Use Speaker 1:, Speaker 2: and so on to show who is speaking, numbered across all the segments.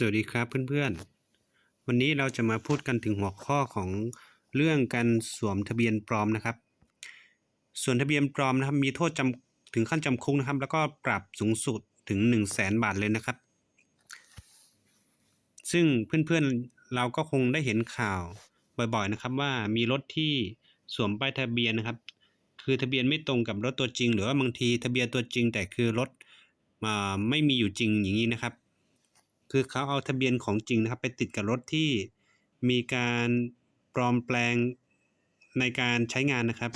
Speaker 1: สวัสดีครับเพื่อนๆ วันนี้เราจะมาพูดกันถึงหัวข้อของเรื่องการสวมทะเบียนปลอมนะครับ ส่วนทะเบียนปลอมนะครับ มีโทษจำถึงขั้นจำคุกนะครับ แล้วก็ปรับสูงสุดถึง 1 0 0 0 0แสนบาทเลยนะครับ ซึ่งเพื่อนๆเราก็คงได้เห็นข่าวบ่อยๆนะครับว่ามีรถที่สวมป้ายทะเบียนนะครับ คือทะเบียนไม่ตรงกับรถตัวจริง หรือว่าบางทีทะเบียนตัวจริง แต่คือรถอ่าไม่มีอยู่จริงอย่างนี้นะครับ คือเขาเอาทะเบียนของจริงนะครับ ไปติดกับรถที่มีการปลอมแปลงในการใช้งานนะครับ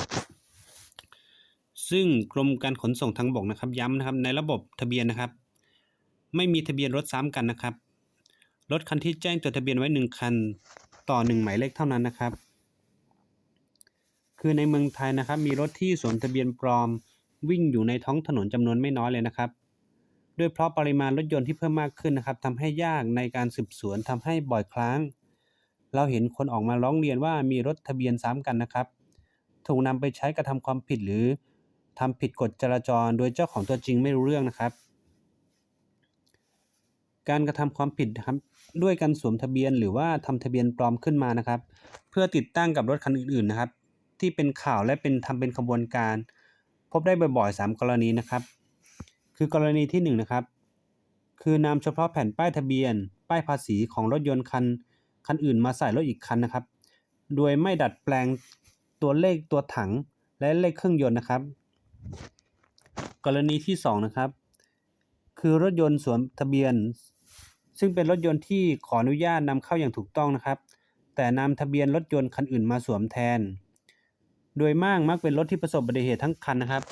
Speaker 1: ซึ่งกรมการขนส่งทางบกนะครับ ย้ำนะครับในระบบทะเบียนนะครับ ไม่มีทะเบียนรถซ้ำกันนะครับ รถคันที่แจ้งจดทะเบียนไว้หนึ่งคันต่อหนึ่งหมายเลขเท่านั้นนะครับ คือในเมืองไทยนะครับ มีรถที่สวมทะเบียนปลอมวิ่งอยู่ในท้องถนนจำนวนไม่น้อยเลยนะครับ ด้วยเพราะปริมาณรถยนต์ที่เพิ่มมากขึ้นนะครับทำให้ยากในการสืบสวนทำให้บ่อยครั้ง เราเห็นคนออกมาร้องเรียนว่ามีรถทะเบียนซ้ำกันนะครับ ถูกนำไปใช้กระทำความผิดหรือทำผิดกฎจราจร โดยเจ้าของตัวจริงไม่รู้เรื่องนะครับ การกระทำความผิดนะครับด้วยการสวมทะเบียนหรือว่าทำทะเบียนปลอมขึ้นมานะครับ เพื่อติดตั้งกับรถคันอื่นๆนะครับ ที่เป็นข่าวและเป็นทำเป็นขบวนการ พบได้บ่อยๆ 3 กรณีนะครับ คือกรณีที่1นงนะครับคือนำเฉพาะแผ่นป้ายทะเบียน ป้ายภาษีของรถยนต์คันคันอื่นมาใส่รถอีกคันนะครับ โดยไม่ดัดแปลงตัวเลขตัวถังและเลขเครื่องยนต์นะครับ กรณีที่2นะครับคือรถยนต์สวมทะเบียน ซึ่งเป็นรถยนต์ที่ขออนุญาตนำเข้าอย่างถูกต้องนะครับ แต่นำทะเบียนรถยนต์คันอื่นมาสวมแทน โดยมากมักเป็นรถที่ประสบอุบัติเหตุทั้งคันนะครับ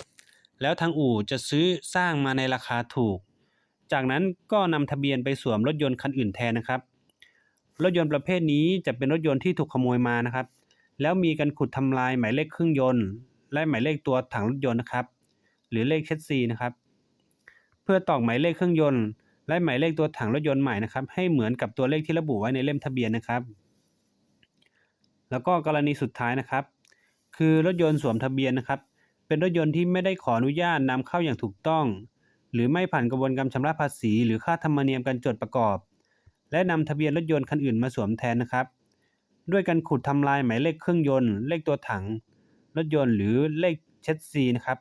Speaker 1: แล้วทางอู่จะซื้อสร้างมาในราคาถูก จากนั้นก็นำทะเบียนไปสวมรถยนต์คันอื่นแทนนะครับ รถยนต์ประเภทนี้จะเป็นรถยนต์ที่ถูกขโมยมานะครับ แล้วมีการขุดทำลายหมายเลขเครื่องยนต์ และหมายเลขตัวถังรถยนต์นะครับ หรือเลขเชสซีนะครับ เพื่อตอกหมายเลขเครื่องยนต์ และหมายเลขตัวถังรถยนต์ใหม่นะครับ ให้เหมือนกับตัวเลขที่ระบุไว้ในเล่มทะเบียนนะครับ แล้วก็กรณีสุดท้ายนะครับ คือรถยนต์สวมทะเบียนนะครับ เป็นรถยนต์ที่ไม่ได้ขออนุญาตนำเข้าอย่างถูกต้อง หรือไม่ผ่านกระบวนการชำระภาษี หรือค่าธรรมเนียมการจดประกอบ และนำทะเบียนรถยนต์คันอื่นมาสวมแทนนะครับ ด้วยการขุดทำลายหมายเลขเครื่องยนต์ เลขตัวถัง รถยนต์หรือเลขเชสซีนะครับ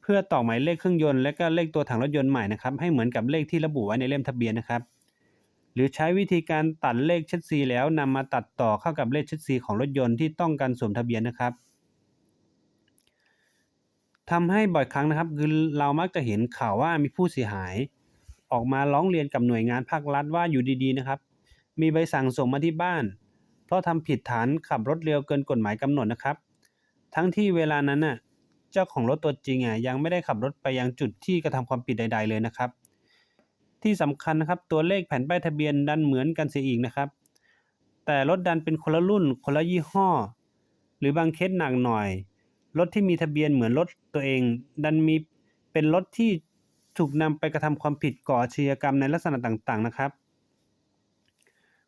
Speaker 1: เพื่อต่อหมายเลขเครื่องยนต์และก็เลขตัวถังรถยนต์ใหม่นะครับ ให้เหมือนกับเลขที่ระบุไว้ในเล่มทะเบียนนะครับหรือใช้วิธีการตัดเลขเชสซีแล้วนำมาตัดต่อเข้ากับเลขเชสซีของรถยนต์ที่ต้องการสวมทะเบียนนะครับ ทำให้บ่อยครั้งนะครับคือเรามักจะเห็นข่าวว่ามีผู้เสียหาย ออกมาร้องเรียนกับหน่วยงานภาครัฐว่าอยู่ดีๆนะครับ มีใบสั่งส่งมาที่บ้าน เพราะทำผิดฐานขับรถเร็วเกินกฎหมายกำหนดนะครับ ทั้งที่เวลานั้นน่ะเจ้าของรถตัวจริงอะยังไม่ได้ขับรถไปยังจุดที่กระทำความผิดใด ๆ เลยนะครับ ที่สำคัญนะครับตัวเลขแผ่นป้ายทะเบียนดันเหมือนกันเสียอีกนะครับ แต่รถดันเป็นคนละรุ่นคนละยี่ห้อ หรือบางเคสหนักหน่อย รถที่มีทะเบียนเหมือนรถตัวเอง ดันมีเป็นรถที่ถูกนำไปกระทำความผิดก่ออาชญากรรมในลักษณะต่างๆนะครับ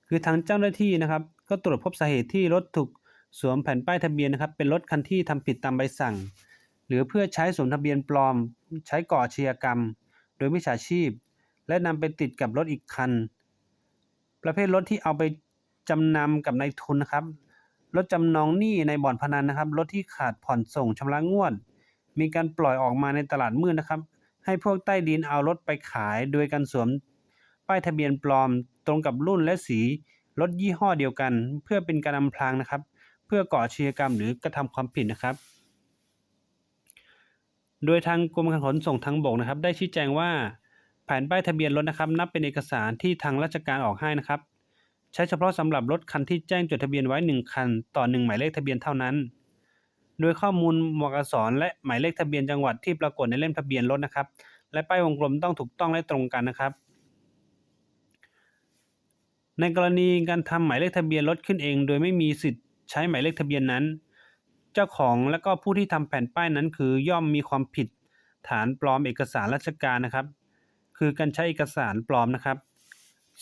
Speaker 1: คือทางเจ้าหน้าที่นะครับ ก็ตรวจพบสาเหตุที่รถถูกสวมแผ่นป้ายทะเบียนนะครับ เป็นรถคันที่ทำผิดตามใบสั่ง หรือเพื่อใช้สวมทะเบียนปลอม ใช้ก่ออาชญากรรม โดยมิจฉาชีพ และนำไปติดกับรถอีกคัน ประเภทรถที่เอาไปจำนำกับนายทุนนะครับ รถจำนองหนี้ในบ่อนพนันนะครับรถที่ขาดผ่อนส่งชำระงวด มีการปล่อยออกมาในตลาดมืดนะครับ ให้พวกใต้ดินเอารถไปขาย โดยการสวมป้ายทะเบียนปลอม ตรงกับรุ่นและสีรถยี่ห้อเดียวกัน เพื่อเป็นการอำพรางนะครับ เพื่อก่อชญากรรมหรือกระทำความผิดนะครับ โดยทางกรมการขนส่งทางบกนะครับ ได้ชี้แจงว่าแผนป้ายทะเบียนรถนะครับ นับเป็นเอกสารที่ทางราชการออกให้นะครับ ใช้เฉพาะสำหรับรถคันที่แจ้งจดทะเบียนไว้ 1 คัน ต่อ 1 หมายเลขทะเบียนเท่านั้น โดยข้อมูลมกสและหมายเลขทะเบียนจังหวัดที่ปรากฏในเล่มทะเบียนรถนะครับ และป้ายวงกลมต้องถูกต้องและตรงกันนะครับ ในกรณีการทำหมายเลขทะเบียนรถขึ้นเอง โดยไม่มีสิทธิ์ใช้หมายเลขทะเบียนนั้น เจ้าของและก็ผู้ที่ทำแผ่นป้ายนั้น คือย่อมมีความผิดฐานปลอมเอกสารราชการนะครับ คือการใช้เอกสารปลอมนะครับ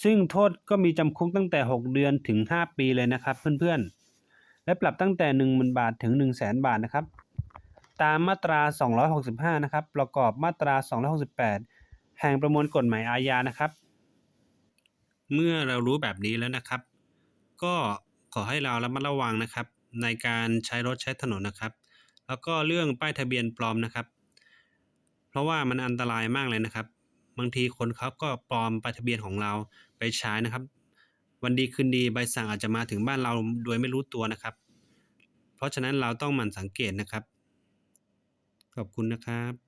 Speaker 1: ซึ่งโทษก็มีจำคุกตั้งแต่ 6 เดือนถึง 5 ปีเลยนะครับเพื่อนๆ และปรับตั้งแต่ 10,000 บาทถึง 1 0 0 0 0 0 บาทนะครับ ตามมาตรา 265 นะครับ ประกอบมาตรา 268 แห่งประมวลกฎหมายอาญานะครับ เมื่อเรารู้แบบนี้แล้วนะครับ ก็ขอให้เราระมัดระวังนะครับ ในการใช้รถใช้ถนนนะครับ แล้วก็เรื่องป้ายทะเบียนปลอมนะครับ เพราะว่ามันอันตรายมากเลยนะครับ บางทีคนเขาก็ปลอมใบทะเบียนของเราไปใช้นะครับ วันดีคืนดีใบสั่งอาจจะมาถึงบ้านเราโดยไม่รู้ตัวนะครับ เพราะฉะนั้นเราต้องหมั่นสังเกตนะครับ ขอบคุณนะครับ